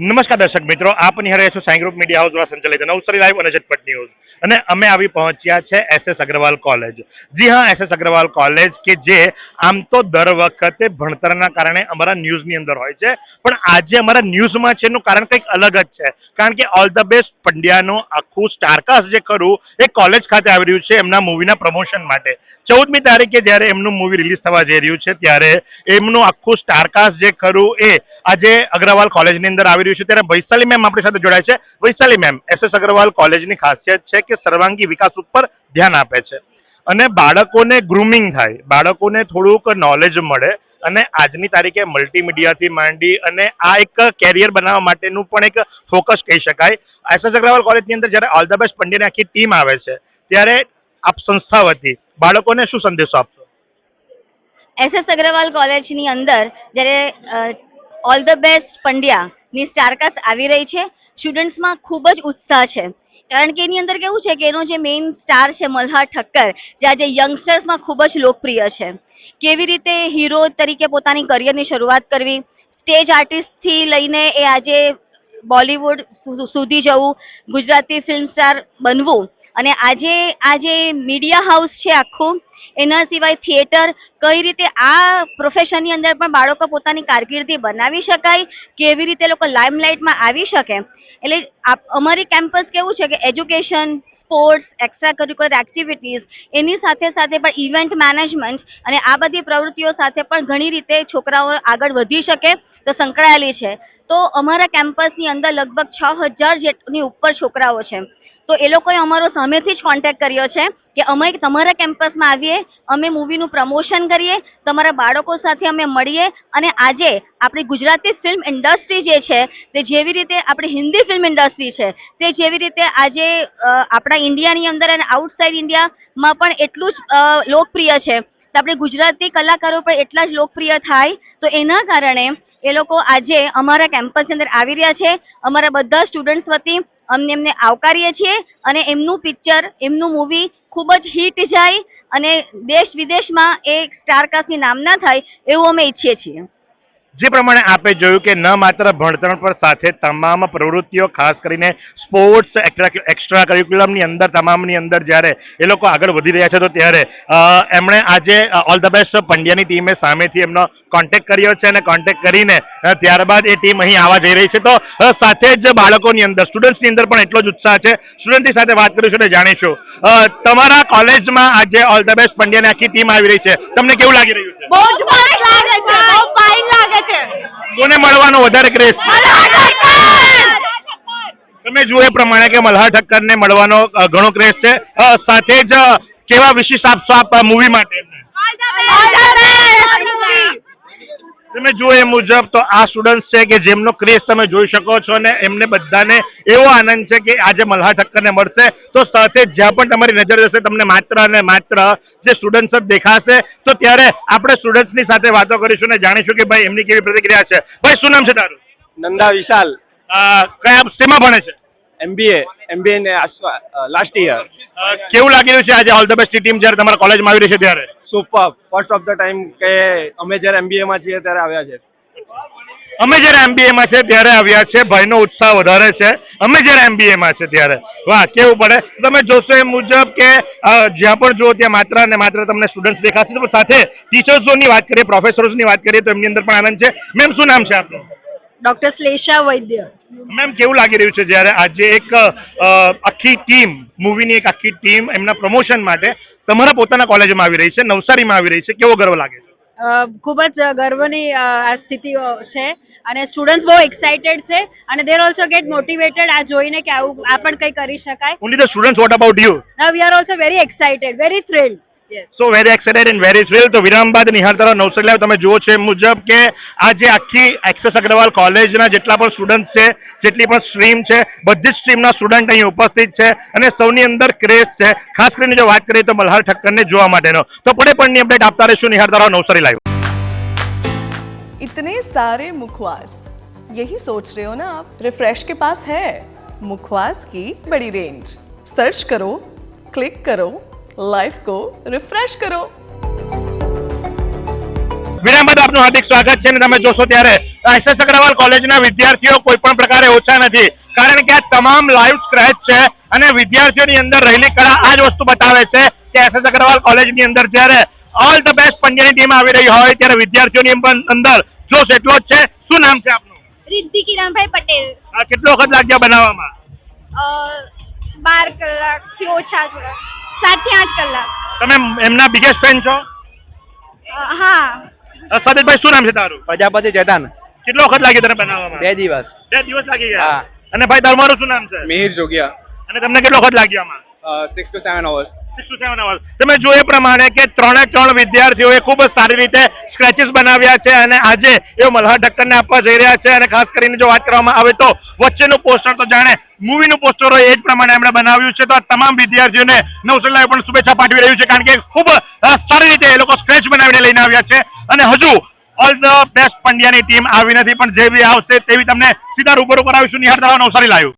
નમસ્કાર દર્શક મિત્રો, આપ નિહાળ છો સાઈ ગ્રુપ મીડિયા હાઉસ દ્વારા સંચાલિત નવસારી લાઈવ અને ઝટપટ ન્યૂઝ. અને અમે આવી પહોંચ્યા છે એસએસ અગ્રવાલ કોલેજ. જી હા, એસએસ અગ્રવાલ કોલેજ કે જે આમ તો દર વખતે ભણતરના કારણે અમારા ન્યૂઝની અંદર હોય છે, પણ આજે અમારા ન્યૂઝમાં છે એનું કારણ કંઈક અલગ જ છે. કારણ કે ઓલ ધ બેસ્ટ પંડ્યાનું આખું સ્ટારકાસ્ટ જે ખરું, એ કોલેજ ખાતે આવી રહ્યું છે એમના મૂવીના પ્રમોશન માટે. ચૌદમી તારીખે જ્યારે એમનું મૂવી રિલીઝ થવા જઈ રહ્યું છે, ત્યારે એમનું આખું સ્ટારકાસ્ટ જે ખરું, એ આજે અગ્રવાલ કોલેજની અંદર આવી રહ્યું છે ત્યારે વૈશાલી મેમ આપણી સાથે જોડાય છે. વૈશાલી મેમ એસ અગ્રવાલ કોલેજની ખાસિયત છે કે સર્વાંગી વિકાસ ઉપર ધ્યાન આપે છે. અને બાળકોને ગ્રુમિંગ થાય, બાળકોને થોડુંક નોલેજ મળે અને આજની તારીખે મલ્ટીમીડિયાથી માંડી અને આ એક કેરિયર બનાવવા માટેનું પણ એક ફોકસ કહી શકાય. એસએસ અગ્રવાલ કોલેજની અંદર જ્યારે ઓલ ધ બેસ્ટ પંડ્યાની આખી ટીમ આવે છે, ત્યારે આપ સંસ્થા વતી બાળકોને શું સંદેશો આપશો? એસએસ અગ્રવાલ કોલેજની અંદર જ્યારે ઓલ ધ બેસ્ટ પંડ્યાની સ્ટારકાસ્ટ આવી રહી છે. સ્ટુડન્ટ્સમાં ખૂબ જ ઉત્સાહ છે. કારણ કે એની અંદર કેવું છે કે એનો જે મેઇન સ્ટાર છે, મલ્હાર ઠક્કર, જે આજે યંગસ્ટર્સમાં ખૂબ જ લોકપ્રિય છે. કેવી રીતે હીરો તરીકે પોતાની કરિયરની શરૂઆત કરવી? સ્ટેજ આર્ટિસ્ટથી લઈને એ આજે બોલિવૂડ સુધી જવું, ગુજરાતી ફિલ્મ સ્ટાર બનવું અને આજે આ જે મીડિયા હાઉસ છે આખું, એના સિવાય થિયેટર કઈ રીતે આ પ્રોફેશનની અંદર પણ બાળકો પોતાની કારકિર્દી બનાવી શકાય, કેવી રીતે લોકો લાઇમલાઇટમાં આવી શકે. એટલે અમારી કેમ્પસ કેવું છે કે education sports extracurricular activities એની સાથે સાથે પણ ઇવેન્ટ મેનેજમેન્ટ અને આ બધી પ્રવૃત્તિઓ સાથે પણ ઘણી રીતે છોકરાઓ આગળ વધી શકે તો સંકળાયેલી છે. તો અમારા કેમ્પસની અંદર લગભગ છ હજાર જેટની ઉપર છોકરાઓ છે. તો એ લોકોએ અમારો સામેથી જ કોન્ટેક્ટ કર્યો છે કે અમે તમારા કેમ્પસમાં આવીએ, અમે મૂવીનું પ્રમોશન કરીએ, તમારા બાળકો સાથે અમે મળીએ અને આજે આપણી ગુજરાતી ફિલ્મ ઇન્ડસ્ટ્રી જે છે, તે જેવી રીતે આપણી હિન્દી ફિલ્મ ઇન્ડસ્ટ્રી છે, તે જેવી રીતે આજે આપણા ઇન્ડિયાની અંદર અને આઉટસાઇડ ઇન્ડિયામાં પણ એટલું જ લોકપ્રિય છે. તો આપણે ગુજરાતી કલાકારો પણ એટલા જ લોકપ્રિય થાય. તો એના કારણે એ લોકો આજે અમારા કેમ્પસની અંદર આવી રહ્યા છે. અમારા બધા સ્ટુડન્ટ્સ વતી અમને એમને આવકારીએ છીએ અને એમનું પિક્ચર એમનું મૂવી ખૂબ જ હિટ જાય અને દેશ વિદેશમાં એ સ્ટારકાસ્ટની નામના થાય એવું અમે ઈચ્છીએ છીએ. જે પ્રમાણે આપે જોયું કે ન માત્ર ભણતર પર સાથે તમામ પ્રવૃત્તિઓ, ખાસ કરીને સ્પોર્ટ્સ એક્સ્ટ્રા કરિક્યુલમની અંદર, તમામની અંદર જ્યારે એ લોકો આગળ વધી રહ્યા છે, તો ત્યારે એમણે આજે ઓલ ધ બેસ્ટ પંડ્યાની ટીમે સામેથી એમનો કોન્ટેક્ટ કર્યો છે અને કોન્ટેક્ટ કરીને ત્યારબાદ એ ટીમ અહીં આવવા જઈ રહી છે. તો સાથે જ બાળકોની અંદર સ્ટુડન્ટ્સની અંદર પણ એટલો જ ઉત્સાહ છે. સ્ટુડન્ટની સાથે વાત કરીશું અને જાણીશું. તમારા કોલેજમાં આજે ઓલ ધ બેસ્ટ પંડ્યાની આખી ટીમ આવી રહી છે. તમને કેવું લાગી રહ્યું છે? બહુ જ લાગે છે. છે. કોને મળવાનો વધારે ક્રેઝ તમે જુઓ એ પ્રમાણે કે મલ્હાર ઠક્કરને મળવાનો ઘણો ક્રેઝ છે. સાથે જ કેવા વિશેષ આપશો આપ મૂવી માટે? તમે જુઓ એ મુજબ તો આ સ્ટુડન્ટ છે કે જેમનો ક્રેઝ તમે જોઈ શકો છો અને એમને બધાને એવો આનંદ છે કે આજે મલ્હાર ઠક્કરને મળશે. તો સાથે જ્યાં પણ તમારી નજર જશે તમને માત્ર અને માત્ર જે સ્ટુડન્ટ્સ જ દેખાશે તો ત્યારે આપણે સ્ટુડન્ટ્સની સાથે વાતો કરીશું અને જાણીશું કે ભાઈ એમની કેવી પ્રતિક્રિયા છે. ભાઈ શું નામ છે તારું? નંદા વિશાલ. કયા શેમાં ભણે છે? એમબીએ એમબીએ ને લાસ્ટ યર કેવું લાગી રહ્યું છે આજે ઓલ ધ બેસ્ટ ટીમ જ્યારે તમારા કોલેજમાં આવી રહી છે ત્યારે? Super first of the time કે અમે જ્યારે એમબીએ માં છીએ ત્યારે આવ્યા છે. અમે જ્યારે એમબીએ માં છે ત્યારે આવ્યા છે. ભાઈનો ઉત્સાહ વધારે છે. અમે જ્યારે એમબીએ માં છે ત્યારે. વાહ કેવું પડે? તમે જોશો એ મુજબ કે જ્યાં પણ જો ત્યાં માત્ર અને માત્ર તમને સ્ટુડન્ટ્સ દેખાશે. પણ સાથે ટીચર્સોની વાત કરીએ પ્રોફેસરોની વાત કરીએ તો એમની અંદર પણ આનંદ છે. મેમ શું નામ છે આપનું? ડોક્ટર શ્લેષા વૈદ્ય. મેમ કેવું લાગી રહ્યું છે જ્યારે આજે એક આખી ટીમ મૂવીની એક આખી ટીમ એમના પ્રમોશન માટે તમારા પોતાના કોલેજમાં આવી રહી છે નવસારીમાં આવી રહી છે કેવો ગર્વ લાગે છે? ખૂબ જ ગર્વની આ સ્થિતિઓ છે. અને સ્ટુડન્ટ્સ બહુ એક્સાઇટેડ છે અને દેર ઓલ્સો ગેટ મોટિવેટેડ આ જોઈને કે આવું આ પણ કંઈ કરી શકાય. Only the students what about you now we are also very excited very thrilled so very excited and very thrill તો વિરામ બાદ નિહાળતા રહો નવસારી લાઈવ તમે જુઓ છો એ મુજબ કે આજે આખી એક્સેસ અગ્રવાલ કોલેજના જેટલા પણ સ્ટુડન્ટ છે જેટલી પણ સ્ટ્રીમ છે બધી જ સ્ટ્રીમના સ્ટુડન્ટ અહીં ઉપસ્થિત છે અને સૌની અંદર ક્રેઝ છે ખાસ કરીને જો વાત કરીએ તો મલ્હાર ઠક્કરને જોવા માટેનો તો પડે પણની અપડેટ આપતા રહીશું નિહાળતા રહો નવસારી લાઈવ इतने सारे मुखवास यही सोच रहे हो ना आप रिफ्रेश के पास है मुखवास की बड़ी रेंज सर्च करो क्लिक करो લાઈફ કો રિફ્રેશ કરો. વિરામબાદ આપનું હાર્દિક સ્વાગત છે અને તમે જોશો ત્યારે એસએસ અગ્રવાલ કોલેજના વિદ્યાર્થીઓ કોઈ પણ પ્રકારે ઓછા નથી. કારણ કે આ તમામ લાઈવ સ્ક્રેચ છે અને વિદ્યાર્થીઓની અંદર રહેલી કળા આ જ વસ્તુ બતાવે છે કે એસએસ અગ્રવાલ કોલેજની અંદર જ્યારે ઓલ ધ બેસ્ટ પંજાબની ટીમ આવી રહી હોય ત્યારે વિદ્યાર્થીઓની અંદર જોશ એટલો જ છે. શું નામ છે આપનું? રિદ્ધિ કિરણભાઈ પટેલ. કેટલો વખત લાગ્યા બનાવવામાં? બાર કલાકથી ઓછા થોડા સાતથી આઠ કલાક. તમે એમના બિગેસ્ટ ફેન છો? હા. સાદિકભાઈ શું નામ છે તારું? પ્રજાપતિ ચેતન કેટલો વખત લાગ્યો તને બનાવવામાં? બે દિવસ. બે દિવસ લાગી ગયા? અને ભાઈ તમારું શું નામ છે? મિહિર જોગિયા. અને તમને કેટલો વખત લાગ્યો આમાં? Six to seven hours six to seven hours તમે જો એ પ્રમાણે કે ત્રણે ત્રણ વિદ્યાર્થીઓએ ખૂબ સારી રીતે સ્ક્રેચિસ બનાવ્યા છે અને આજે એ મલ્હાર ઠક્કરને આપવા જઈ રહ્યા છે અને ખાસ કરીને જો વાત કરવામાં આવે તો વચ્ચેનું પોસ્ટર તો જાણે મૂવીનું પોસ્ટર હોય એ જ પ્રમાણે એમણે બનાવ્યું છે. તો આ તમામ વિદ્યાર્થીઓને નવસર લાઈવ પણ શુભેચ્છા પાઠવી રહ્યું છે કારણ કે ખૂબ સારી રીતે એ લોકો સ્ક્રેચ બનાવીને લઈને આવ્યા છે. અને હજુ ઓલ ધ બેસ્ટ પંડ્યાની ટીમ આવી નથી, પણ જે બી આવશે તેવી તમને સીધા રૂબરૂ કરાવીશું. નિહાર દવા નવસારી લાઈવ.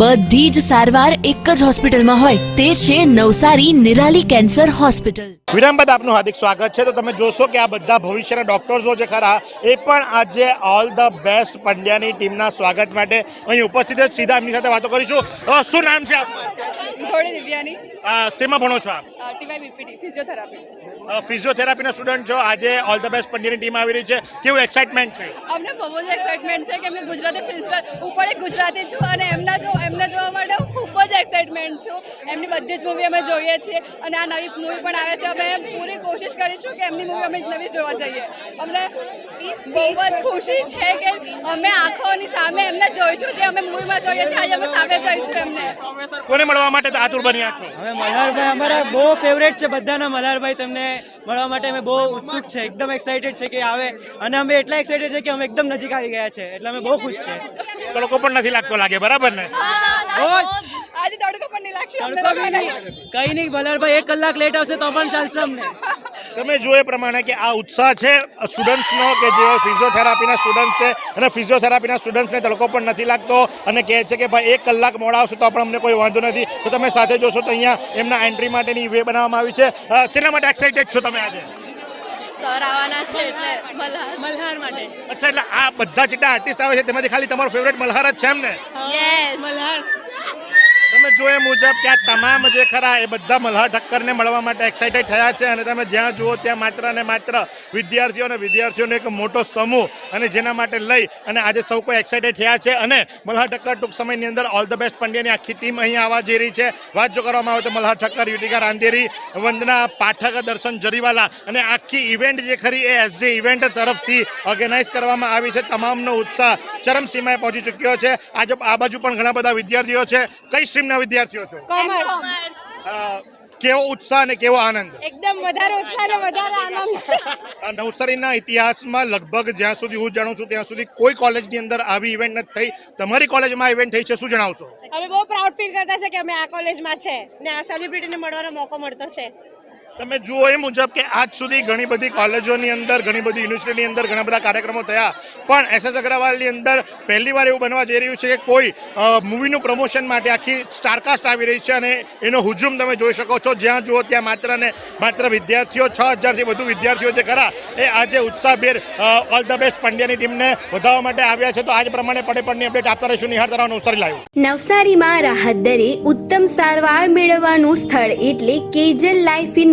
બધી જ સારવાર એક જ હોસ્પિટલમાં હોય. તે છે નવસારી નિરાલી કેન્સર હોસ્પિટલ. વિરામ બાદ આપનું હાર્દિક સ્વાગત છે. તો તમે જોશો કે આ બધા ભવિષ્યના ડોક્ટર્સો જે ખરા એ પણ આજે ઓલ ધ બેસ્ટ પંડ્યાની ટીમના સ્વાગત માટે અહીં ઉપસ્થિત છે. સીધા એમની સાથે વાતો કરીશું. શું નામ છે આપનું? થોડી દિવ્યાની. શેમાં ભણો છો આપ? TY BPT physiotherapy. ફિઝિયોથેરાપીના સ્ટુડન્ટ છો. આજે ઓલ ધ બેસ્ટ પંડ્યાની ટીમ આવી રહી છે. કેવું એક્સાઇટમેન્ટ છે? અમને બહુ જ એક્સાઇટમેન્ટ છે કે અમે ગુજરાતી ફિલ્મ ઉપર એક ગુજરાતી છું અને એમના જો એમને જોવા માટે હું ખૂબ જ એક્સાઇટમેન્ટ છું. એમની બધી જ મૂવી અમે જોઈએ છીએ અને આ નવી મૂવી પણ આવે છે. અમે પૂરી કોશિશ કરીશું કે એમની મૂવી અમે નવી જોવા જઈએ. અમને બહુ જ ખુશી છે કે અમે આંખોની સામે એમને જોઈશું જે અમે મૂવીમાં જોઈએ છીએ. આજે અમે સામે જોઈશું એમને. કોને મળવા માટે આતુર બન્યા છો હવે મલ્હારભાઈ અમારા બહુ ફેવરેટ છે બધાના. મલ્હારભાઈ તમને મળવા માટે અમે બહુ ઉત્સુક છે એકદમ એક્સાઇટેડ છે કે આવે. અને અમે એટલા એક્સાઇટેડ છે કે અમે એકદમ નજીક આવી ગયા છે એટલે અમે બહુ ખુશ છે. તડકો પણ નથી લાગતો લાગે બરાબર ને? આજે તડકો પણ નહીં લાગશે તડકો બી નહીં. કઈ નહીં મલ્હારભાઈ એક કલાક લેટ આવશે તો પણ ચાલશે અમને. તમે જો એ પ્રમાણે કે આ ઉત્સાહ છે સ્ટુડન્ટ્સનો કે જેઓ ફિઝિયોથેરાપીના સ્ટુડન્ટ્સ છે અને ફિઝિયોથેરાપીના સ્ટુડન્ટ્સને તડકો પણ નથી લાગતો અને કહે છે કે ભાઈ એક કલાક મોડા આવશે તો પણ અમને કોઈ વાંધો નથી. તો તમે સાથે જોશો તો અહીંયા એમના એન્ટ્રી માટેની વે બનાવવામાં આવી છે. શેના માટે એક્સાઇટેડ છો તમે? આજે? સર આવવાના છે એટલે મલ્હાર. મલ્હાર માટે. અચ્છા એટલે આ બધા જેટલા આર્ટિસ્ટ આવે છે તેમાંથી ખાલી તમારો ફેવરેટ મલ્હાર જ છે એમ ને? યસ મલ્હાર. તમે જો એ મુજબ કે આ તમામ જે ખરા એ બધા મલ્હાર ઠક્કરને મળવા માટે એક્સાઇટેડ થયા છે અને તમે જ્યાં જુઓ ત્યાં માત્ર અને માત્ર વિદ્યાર્થીઓ અને વિદ્યાર્થીઓનો એક મોટો સમૂહ અને જેના માટે લઈ અને આજે સૌ કોઈ એક્સાઇટેડ થયા છે અને મલ્હાર ઠક્કર ટૂંક સમયની અંદર ઓલ ધ બેસ્ટ પંડ્યાની આખી ટીમ અહીં આવવા જઈ રહી છે. વાત જો કરવામાં આવે તો મલ્હાર ઠક્કર, યુટિકા રાંદેરી, વંદના, પાઠક, દર્શન, જરીવાલા અને આખી ઇવેન્ટ જે ખરી એ એસજી ઇવેન્ટ તરફથી ઓર્ગેનાઇઝ કરવામાં આવી છે. તમામનો ઉત્સાહ ચરમસીમાએ પહોંચી ચૂક્યો છે. આજે આ બાજુ પણ ઘણા બધા વિદ્યાર્થીઓ છે. કઈ સ્ટ્રીમના વિદ્યાર્થીઓ છો? કેવો ઉત્સાહ અને કેવો આનંદ? એકદમ વધારે ઉત્સાહ અને વધારે આનંદ. આ નવસારીના ઇતિહાસમાં લગભગ જ્યાં સુધી હું જાણું છું ત્યાં સુધી કોઈ કોલેજની અંદર આવી ઇવેન્ટ નથી થઈ. તમારી કોલેજમાં ઇવેન્ટ થઈ છે શું જણાવશો? અમે બહુ પ્રાઉડ ફીલ કરતા છે કે અમે આ કોલેજમાં છે ને આ સેલિબ્રિટીને મળવાનો મોકો મળતો છે. તમે જુઓ એ મુજબ કે આજ સુધી ઘણી બધી કોલેજોની અંદર, ઘણી બધી યુનિવર્સિટીની અંદર ઘણા બધા કાર્યક્રમો થયા. પણ એસએસ અગ્રવાલની અંદર પહેલી વાર એવું બનવા જઈ રહ્યું છે કે કોઈ મૂવીનું પ્રમોશન માટે આખી સ્ટારકાસ્ટ આવી રહી છે અને એનો હુજુમ તમે જોઈ શકો છો. જ્યાં જુઓ ત્યાં માત્ર ને માત્ર વિદ્યાર્થીઓ, છ હજારથી વધુ વિદ્યાર્થીઓ જે ખરા, એ આજે ઉત્સાહભેર ઓલ ધ બેસ્ટ પંડ્યાની ટીમને વધારવા માટે આવ્યા છે. તો આજ પ્રમાણે પડે પડની અપડેટ આપતા રહીશું. નિહાર તરાવ નવસારી લાવ્યું નવસારીમાં રાહત દરે ઉત્તમ સારવાર મેળવવાનું સ્થળ એટલે Kejal life in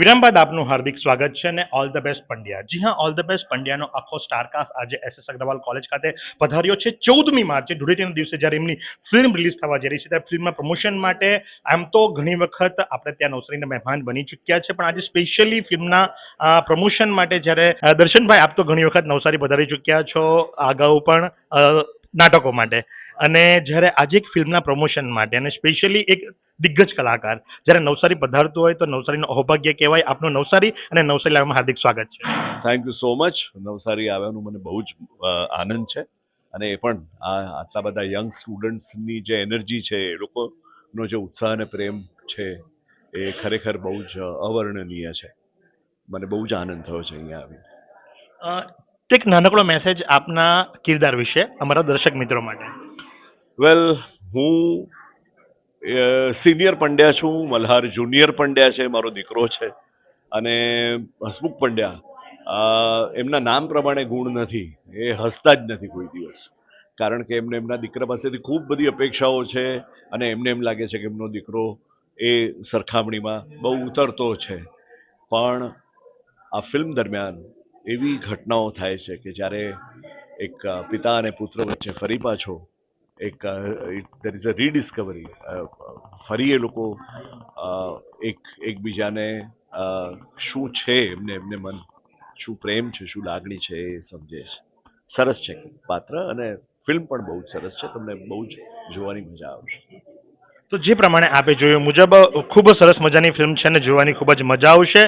વિરામ બાદ આપનું હાર્દિક સ્વાગત છે અને ઓલ ધ બેસ્ટ પંડ્યા. જી હા ઓલ ધ બેસ્ટ પંડ્યાનો આખો સ્ટારકાસ્ટ આજે એસ એસ અગ્રવાલ કોલેજ ખાતે પધાર્યો છે. ચૌદમી માર્ચે, ધૂળેટીના દિવસે જ્યારે એમની ફિલ્મ રિલીઝ થવા જઈ રહી છે, ત્યારે ફિલ્મના પ્રમોશન માટે આમ તો ઘણી વખત આપણે ત્યાં નવસારીના મહેમાન બની ચૂક્યા છે, પણ આજે સ્પેશિયલી ફિલ્મના પ્રમોશન માટે જ્યારે દર્શનભાઈ, આપ તો ઘણી વખત નવસારી પધારી ચૂક્યા છો. અગાઉ પણ નાટકો માટે. અને જ્યારે આજે એક ફિલ્મના પ્રમોશન માટે અને સ્પેશિયલી એક દિગ્ગજ કલાકાર જ્યારે નવસારી પધારતું હોય તો નવસારીનો અહોભાગ્ય કહેવાય. આપનું નવસારી અને નવસારી લાવવામાં હાર્દિક સ્વાગત છે. Thank you so much Navsari આવ્યાનું મને બહુ જ આનંદ છે. અને એ પણ આ આટલા બધા યંગ સ્ટુડન્ટ્સની જે એનર્જી છે એ લોકોનો જે ઉત્સાહ અને પ્રેમ છે એ ખરેખર બહુ જ અવર્ણનીય છે. મને બહુ જ આનંદ થયો છે અહીંયા આવીને. અ, એક નાનકડો મેસેજ આપના કિરદાર વિશે અમારા દર્શક મિત્રો માટે. વેલ હું સિનિયર પંડ્યા છું મલ્હાર જુનિયર પંડ્યા છે મારો દીકરો છે અને હસમુખ પંડ્યા. એમના નામ પ્રમાણે ગુણ નથી એ હસતા જ નથી કોઈ દિવસ. કારણ કે એમને એમના દીકરા પાસેથી ખૂબ બધી અપેક્ષાઓ છે અને એમને એમ લાગે છે કે એમનો દીકરો એ સરખામણીમાં બહુ ઉતરતો છે. પણ આ ફિલ્મ દરમિયાન એવી ઘટનાઓ થાય છે કે જ્યારે એક પિતા અને પુત્ર વચ્ચે ફરી પાછો એક દેર ઇઝ અ રીડિસ્કવરી ફરી એ લોકો એક, એકબીજાને શું છે એમને એમને મન, શું પ્રેમ છે, શું લાગણી છે એ સમજે છે. સરસ છે. પાત્ર અને ફિલ્મ પણ બહુ જ સરસ છે. તમને બહુ જ જોવાની મજા આવશે. તો જે પ્રમાણે આપે જોયું મુજબ ખૂબ સરસ મજાની ફિલ્મ છે અને જોવાની ખૂબ જ મજા આવશે.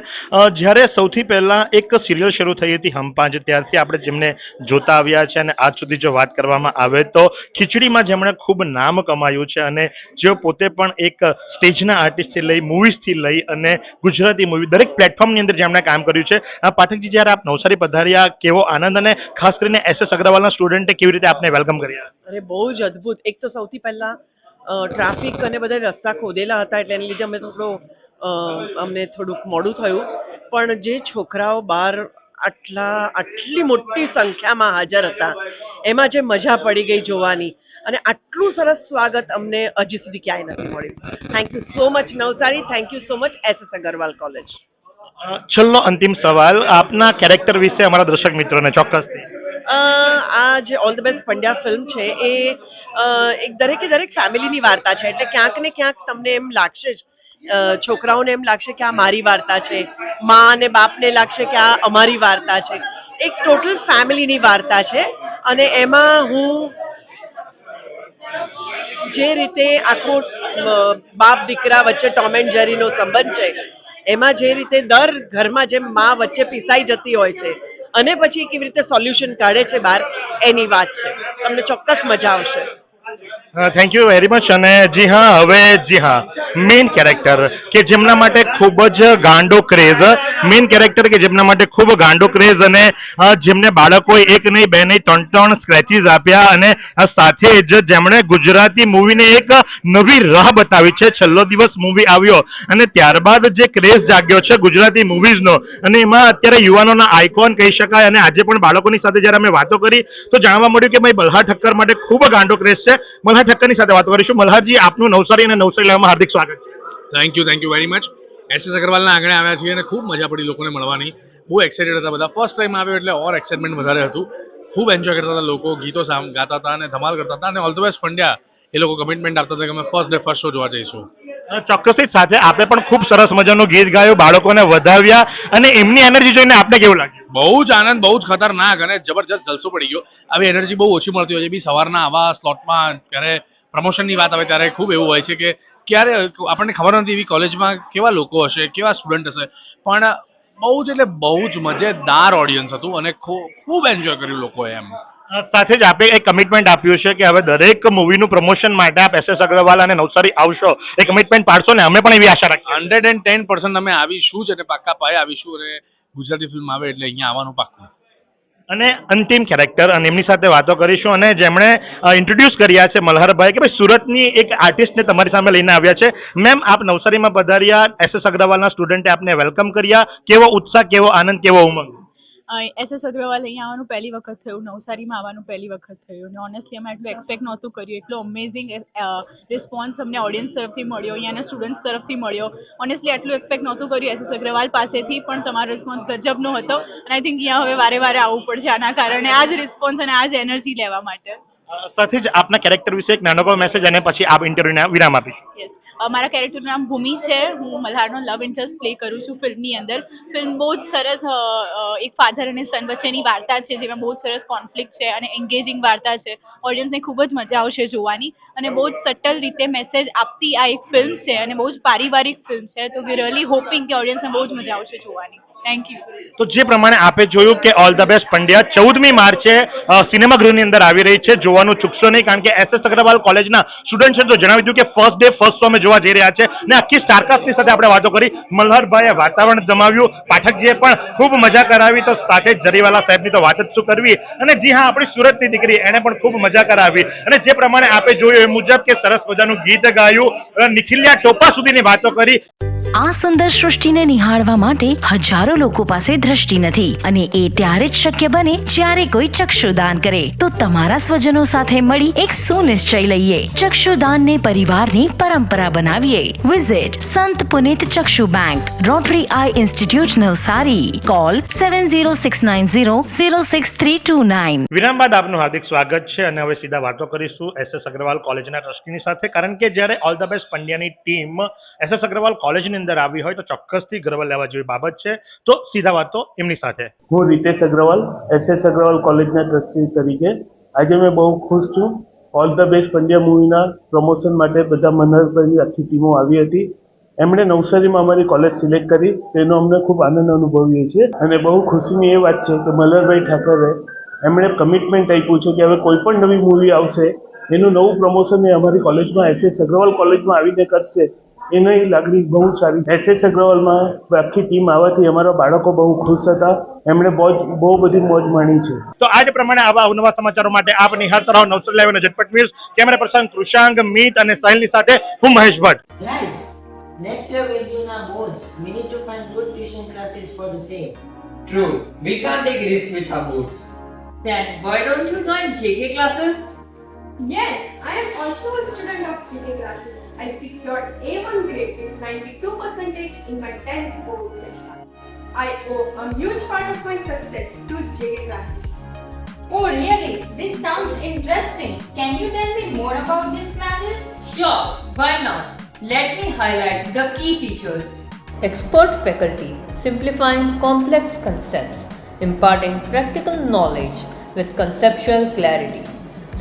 જ્યારે સૌથી પહેલા એક સિરિયલ શરૂ થઈ હતી હમ ત્યારથી આપણે જેમને જોતા આવ્યા છે અને આજ સુધી જો વાત કરવામાં આવે તો ખીચડીમાં જેમણે ખૂબ નામ કમાયું છે અને જેઓ પોતે પણ એક સ્ટેજના આર્ટિસ્ટથી લઈ મૂવીઝથી લઈ અને ગુજરાતી મૂવી દરેક પ્લેટફોર્મની અંદર જેમણે કામ કર્યું છે. આ પાઠકજી જ્યારે આપ નવસારી પધાર્યા, કેવો આનંદ અને ખાસ કરીને એસ એસ અગ્રવાલના સ્ટુડન્ટે કેવી રીતે આપને વેલકમ કર્યા? અરે બહુ જ અદ્ભુત. એક તો સૌથી પહેલા ટ્રાફિક અને બધા રસ્તા ખોદેલા હતા એટલે એને લીધે અમે થોડો અમને થોડુંક મોડું થયું. પણ જે છોકરાઓ બહાર આટલા, આટલી મોટી સંખ્યામાં હાજર હતા, એમાં જે મજા પડી ગઈ જોવાની અને આટલું સરસ સ્વાગત અમને હજી સુધી ક્યાંય નથી મળ્યું. Thank you so much Navsari. Thank you so much S S Agarwal college છેલ્લો અંતિમ સવાલ આપના કેરેક્ટર વિશે અમારા દર્શક મિત્રોને ચોક્કસથી. આ જે All the Best Pandya film છે, એ એક દરેકે દરેક ફેમિલીની વાર્તા છે. એટલે ક્યાંક ને ક્યાંક તમને એમ લાગશે જ છોકરાઓને એમ લાગશે કે આ મારી વાર્તા છે. મા અને બાપને લાગશે કે આ અમારી વાર્તા છે. એક ટોટલ ફેમિલીની વાર્તા છે. અને એમાં હું જે રીતે આખો બાપ દીકરા વચ્ચે ટોમ એન્ડ જેરીનો સંબંધ છે, એમાં જે રીતે દર ઘરમાં જેમ મા વચ્ચે પીસાઈ જતી હોય છે અને પછી કેવી રીતે સોલ્યુશન કાઢે છે બહાર? એની વાત છે. તમને ચોક્કસ મજા આવશે. થેન્ક યુ વેરી મચ અને જી હા, હવે જી હા. મેઇન કેરેક્ટર કે જેમના માટે ખૂબ જ ગાંડો ક્રેઝ મેઇન કેરેક્ટર કે જેમના માટે ખૂબ ગાંડો ક્રેઝ અને જેમને બાળકોએ એક નહીં, બે નહીં, ત્રણ ત્રણ સ્ક્રેચીસ આપ્યા અને સાથે જ જેમણે ગુજરાતી મૂવીને એક નવી રાહ બતાવી છે. છેલ્લો દિવસ મૂવી આવ્યો અને ત્યારબાદ જે ક્રેઝ જાગ્યો છે ગુજરાતી મૂવીઝનો અને એમાં અત્યારે યુવાનોના આઇકોન કહી શકાય અને આજે પણ બાળકોની સાથે જ્યારે અમે વાતો કરી, તો જાણવા મળ્યું કે ભાઈ મલ્હાર ઠક્કર માટે ખૂબ ગાંડો ક્રેઝ છે. મલ્હાર ઠક્કરની સાથે વાત કરીશું. મલ્હારજી, આપનું નવસારી અને નવસારી લાવવામાં હાર્દિક સ્વાગત છે. Thank you thank you very much S S અગ્રવાલના આંગણે આવ્યા છીએ અને ખૂબ મજા પડી લોકોને મળવાની. બહુ એક્સાઇટેડ હતા બધા. ફર્સ્ટ ટાઈમ આવ્યો એટલે ઓર એક્સાઇટમેન્ટ વધારે હતું. ખૂબ એન્જોય કરતા હતા લોકો. ગીતો ગાતા હતા અને ધમાલ કરતા હતા. અને ઓલ ધ બેસ્ટ પંડ્યા. એ લોકો કમિટમેન્ટ આપતા હતા કે અમે ફર્સ્ટ ડે ફર્સ્ટ શો જોવા જઈશું. ચોક્કસથી સાથે આપણે પણ ખૂબ સરસ મજાનું ગીત ગાયું બાળકોને વધાવ્યા અને એમની એનર્જી જોઈને આપને કેવું લાગ્યું? બહુ જ આનંદ બહુ જ ખતરનાક અને જબરજસ્ત જલસો પડી ગયો. આવી એનર્જી બહુ ઓછી મળતી હોય છે. બી સવારના આવા સ્લોટમાં ક્યારે પ્રમોશનની વાત આવે ત્યારે ખૂબ એવું હોય છે કે ક્યારે આપણને ખબર નથી એવી કોલેજમાં કેવા લોકો હશે કેવા સ્ટુડન્ટ હશે. પણ બહુ જ એટલે બહુ જ મજેદાર ઓડિયન્સ હતું અને ખૂબ એન્જોય કર્યું લોકોએ એમ. સાથે જ આપે એક કમિટમેન્ટ આપ્યું છે કે હવે દરેક મૂવીનું પ્રમોશન માટે આપ એસ એસ અગ્રવાલ અને નવસારી આવશો. એ કમિટમેન્ટ પાડશો ને અમે પણ એવી આશા રાખીએ હંડ્રેડ એન્ડ ટેન પર્સન્ટ અમે આવીશું જ અને પાક્કા પાયે આવીશું અને ગુજરાતી ફિલ્મ આવે એટલે અહીંયા આવવાનું પાક્કું. અને અંતિમ કેરેક્ટર અને એમની સાથે વાતો કરીશું અને જેમણે ઇન્ટ્રોડ્યુસ કર્યા છે મલ્હારભાઈ કે ભાઈ સુરતની એક આર્ટિસ્ટને તમારી સામે લઈને આવ્યા છે. મેમ આપ નવસારીમાં પધાર્યા એસ એસ અગ્રવાલના સ્ટુડન્ટે આપને વેલકમ કર્યા. કેવો ઉત્સાહ કેવો આનંદ કેવો ઉમંગ? એસ એસ અગ્રવાલ અહીંયા આવવાનું પહેલી વખત થયું, નવસારીમાં આવવાનું પહેલી વખત થયું. અને ઓનેસ્ટલી અમે એટલું એક્સપેક્ટ નહોતું કર્યું. એટલો અમેઝિંગ રિસ્પોન્સ અમને ઓડિયન્સ તરફથી મળ્યો અહીંયાના સ્ટુડન્ટ્સ તરફથી મળ્યો. ઓનેસ્ટલી આટલું એક્સપેક્ટ નહોતું કર્યું એસ અગ્રવાલ પાસેથી, પણ તમારો રિસ્પોન્સ ગજબનો હતો. અને આઈ થિંક અહીંયા હવે વારે વારે આવવું પડશે આના કારણે. આ જ રિસ્પોન્સ અને આ જ એનર્જી લેવા માટે. સાથે જ આપના કેરેક્ટર વિશે એક નાનકડો મેસેજ અને પછી આપ ઇન્ટરવ્યુને વિરામ આપીશું. મારા કેરેક્ટરનું નામ ભૂમિ છે. હું મલ્હારનો લવ ઇન્ટરેસ્ટ પ્લે કરું છું ફિલ્મની અંદર. ફિલ્મ બહુ જ સરસ એક ફાધર અને સન વચ્ચેની વાર્તા છે, જેમાં બહુ જ સરસ કોન્ફ્લિક્ટ છે અને એન્ગેજિંગ વાર્તા છે. ઓડિયન્સને ખૂબ જ મજા આવશે જોવાની. અને બહુ જ સટલ રીતે મેસેજ આપતી આ એક ફિલ્મ છે અને બહુ જ પારિવારિક ફિલ્મ છે. તો વી રિયલી હોપિંગ કે ઓડિયન્સને બહુ જ મજા આવશે જોવાની. તો જે પ્રમાણે આપે જોયું કે ઓલ ધ બેસ્ટ પંડ્યા ચૌદમી માર્ચે સિનેમાગૃહની અંદર આવી રહી છે, જોવાનું ચૂકશો નહીં, કારણ કે એસ એસ અગ્રવાલ કોલેજના સ્ટુડન્ટ છે તો જણાવી દીધું કે ફર્સ્ટ ડે ફર્સ્ટ શો અમે જોવા જઈ રહ્યા છે. ને આખી સ્ટારકાસ્ટની સાથે આપણે વાતો કરી. મલ્હારભાઈએ વાતાવરણ જમાવ્યું પાઠકજીએ પણ ખૂબ મજા કરાવી. તો સાથે જરીવાલા સાહેબની તો વાત જ શું કરવી? અને જી હા, આપણી સુરતની દીકરી, એણે પણ ખૂબ મજા કરાવી. અને જે પ્રમાણે આપે જોયું એ મુજબ કે સરસ મજાનું ગીત ગાયું. નિખિલ્યા ટોપા સુધીની વાતો કરી. આ સુંદર સૃષ્ટિને નિહાળવા માટે હજારો લોકો પાસે દ્રષ્ટિ નથી અને એ ત્યારે જ શક્ય બને જ્યારે કોઈ ચક્ષુદાન કરે. તો તમારા સ્વજનો સાથે મળી એક સુનિશ્ચય લઈએ. ચક્ષુદાનને પરિવારની પરંપરા બનાવીએ. Visit Sant Punit Chakshu bank Rotary eye institute Navsari. Call seven zero six nine zero zero six three two nine વિરામ બાદ આપનું હાર્દિક સ્વાગત છે અને હવે સીધા વાતો કરીશું એસ એસ અગ્રવાલ કોલેજના ટ્રસ્ટીની સાથે. કારણ કે જ્યારે ઓલ ધ બેસ્ટ પંડ્યાની ટીમ એસ એસ અગ્રવાલ કોલેજની અંદર આવી હોય તો ચોક્કસથી ગર્વ લેવા જેવી બાબત છે. તો સીધા વાતો એમની સાથે. હું રીતેશ અગ્રવાલ એસએસ અગ્રવાલ કોલેજના ટ્રસ્ટી તરીકે આજે મેં બહુ ખુશ છું. ઓલ ધ બેસ્ટ પંડ્યા મૂવીના પ્રમોશન માટે બધા મનહરભાઈની આખી ટીમો આવી હતી. એમણે નવસારીમાં અમારી કોલેજ સિલેક્ટ કરી. તેનો અમને ખૂબ આનંદ અનુભવીએ છીએ. અને બહુ ખુશીની એ વાત છે કે મલહરભાઈ ઠાકરે એમણે કમિટમેન્ટ આપ્યું છે કે હવે કોઈ પણ નવી મૂવી આવશે, એનું નવું પ્રમોશન એ અમારી કોલેજમાં એસએસ અગ્રવાલ કોલેજમાં આવીને કરશે. એની લાગણી બહુ સારી એસએસ અગ્રવાલમાં આખી ટીમ આવવાથી અમારા બાળકો બહુ ખુશ હતા એમણે બહુ બહુ બધી મોજ માણી છે તો આજ પ્રમાણે આવા અવનવા સમાચારો માટે આપ નિહાળતા રહો નવસો લાઈવ અને ઝટપટ news camera person Krishang Mit અને સાહિલની સાથે હું Mahesh Bhatt next year will be in our boards. We need to find good tuition classes for the same. True, we can't take risks with our books. Then why don't you join JK classes? Yes, I am also a student of JK classes. I secured A1 grade with 92% in my 10th boards exam. I owe a huge part of my success to JK classes. Oh, really? This sounds interesting. Can you tell me more about these classes? Sure, why not? Let me highlight the key features. Expert faculty simplifying complex concepts, imparting practical knowledge with conceptual clarity,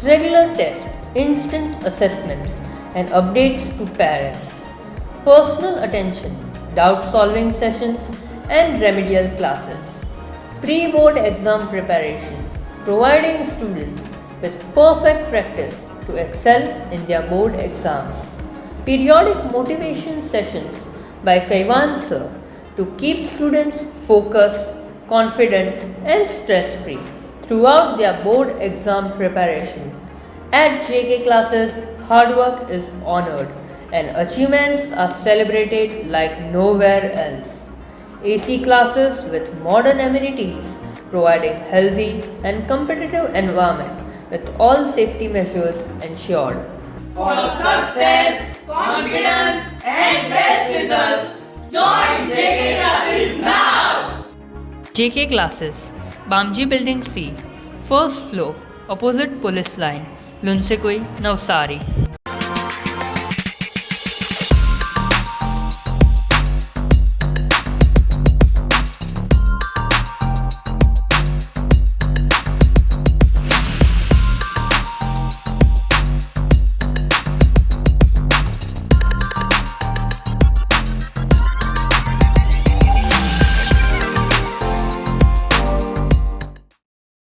regular tests, instant assessments, and updates to parents, personal attention, doubt solving sessions, and remedial classes, pre board exam preparation, providing students with perfect practice to excel in their board exams, periodic motivation sessions by Kaivan sir to keep students focused, confident, and stress free throughout their board exam preparation. At JK classes, hard work is honored and achievements are celebrated like nowhere else. AC classes with modern amenities, providing healthy and competitive environment with all safety measures ensured. For success, confidence, and best results, join JK classes now! JK classes, Bamji Building C, first floor, opposite police line, Lunsegui Nausari.